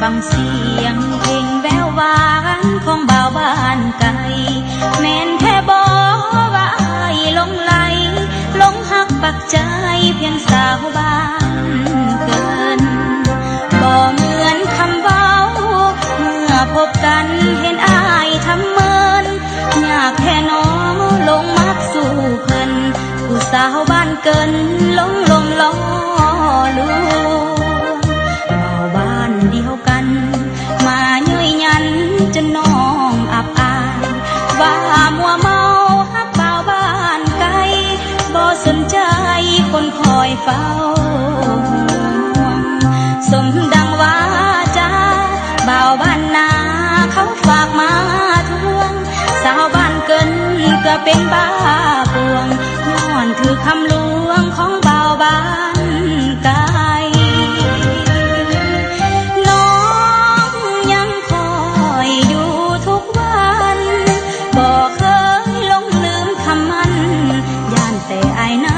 ฟังเสียงเพลงแววหวานของบ่าวบ้านไกลแม่นแค่บอกว่าอายลงไหลลงหักปักใจเพียงสาวบ้านเกินบ่เหมือนคำเว้าเมื่อพบกันเห็นอายทำเมินอยากแค่น้องลงมักสู่เพิ่นผู้สาวบ้านเกิน มัวเมาฮักเบาบ้านไกลบ่สนใจคนคอยเฝ้าสมดังว่าจาบ่าวบ้านนาเขาฝากมาทวง สาวบ้านเกินก็เป็นบ้าาน